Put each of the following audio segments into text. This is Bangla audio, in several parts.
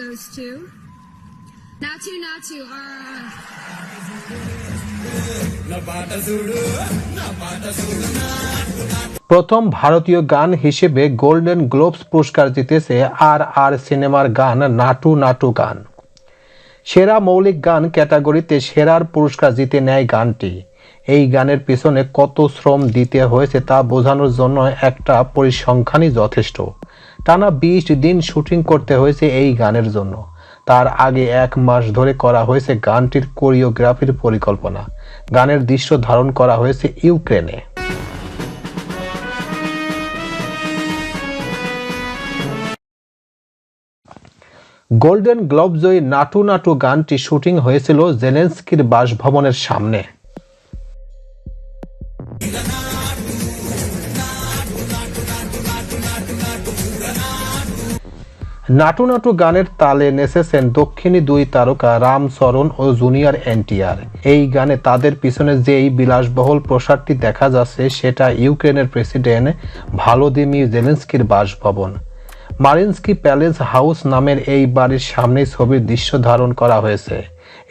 goes to Natu Natu. প্রথম ভারতীয় গান হিসেবে গোল্ডেন গ্লোবস পুরস্কার জিতেছে আর আর সিনেমার গান নাটু নাটু গান। সেরা মৌলিক গান ক্যাটাগরিতে সেরার পুরস্কার জিতে নেয় গানটি। এই গানের পিছনে কত শ্রম দিতে হয়েছে তা বোঝানোর জন্য একটা পরিসংখ্যানই যথেষ্ট। টানা বিশ দিন শুটিং করতে হয়েছে এই গানের জন্য। তার আগে এক মাস ধরে করা হয়েছে গানটির কোরিওগ্রাফির পরিকল্পনা। গানের দৃশ্য ধারণ করা হয়েছে ইউক্রেনে। গোল্ডেন গ্লোব জয়ী নাটু নাটু গানটি শুটিং হয়েছিল জেলেন্সকির বাসভবনের সামনে। নাটু নাটু গানের তালে নেচেছেন দক্ষিণী দুই তারকা রামচরণ ও জুনিয়র এনটিআর। এই গানে তাদের পিছনে যেই বিলাসবহুল প্রসাদটি দেখা যাচ্ছে, সেটা ইউক্রেনের প্রেসিডেন্ট ভালোদিমি জেলেন্সকির বাসভবন। মারিনস্কি প্যালেস হাউস নামের এই বাড়ির সামনে ছবির দৃশ্য ধারণ করা হয়েছে।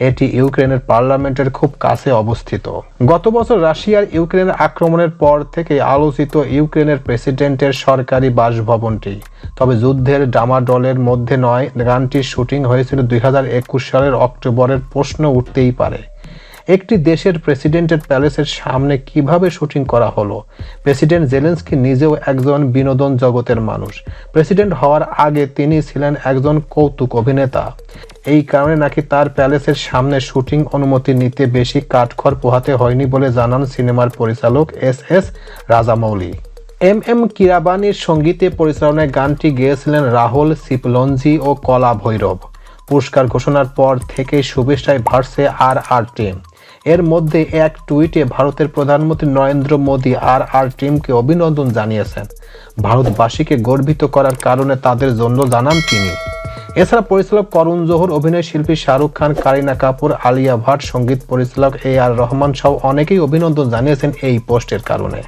এটি ইউক্রেনের পার্লামেন্টের খুব কাছে অবস্থিত। গত বছর রাশিয়ার ইউক্রেনের আক্রমণের পর থেকে আলোচিত ইউক্রেনের প্রেসিডেন্টের সরকারি বাসভবনটি। তবে যুদ্ধের ডামাডলের মধ্যে নয় গানটির শুটিং হয়েছিল দুই হাজার একুশ সালের অক্টোবরের প্রশ্ন উঠতেই পারে। একটি দেশের প্রেসিডেন্টের প্যালেসের সামনে কীভাবে শুটিং করা হলো? প্রেসিডেন্ট জেলেন্সকি নিজেও একজন বিনোদন জগতের মানুষ। প্রেসিডেন্ট হওয়ার আগে তিনি ছিলেন একজন কৌতুক অভিনেতা। এই কারণে নাকি তার প্যালেসের সামনে শুটিং অনুমতি নিতে বেশি কাঠখড় পোহাতে হয়নি বলে জানান সিনেমার পরিচালক S S Rajamouli. M M কিরাবানির সঙ্গীতে পরিচালনায় গানটি গেয়েছিলেন রাহুল সিপলঞ্জি ও কলা ভৈরব। পুরস্কার ঘোষণার পর থেকে শুভেচ্ছায় ভাসছে আর আর টিম। এর মধ্যে এক টুইটে ভারতের প্রধানমন্ত্রী নরেন্দ্র মোদী আর আর টিমকে অভিনন্দন জানিয়েছেন। ভারতবাসীকে গর্বিত করার কারণে তাদের জন্য জানান তিনি। এছাড়া পরিচালক করুণ জোহর, অভিনয় শিল্পী শাহরুখ খান, কারিনা কাপুর, আলিয়া ভাট, সংগীত পরিচালক এ আর রহমান সহ অনেকেই অভিনন্দন জানিয়েছেন এই পোস্টের কারণে।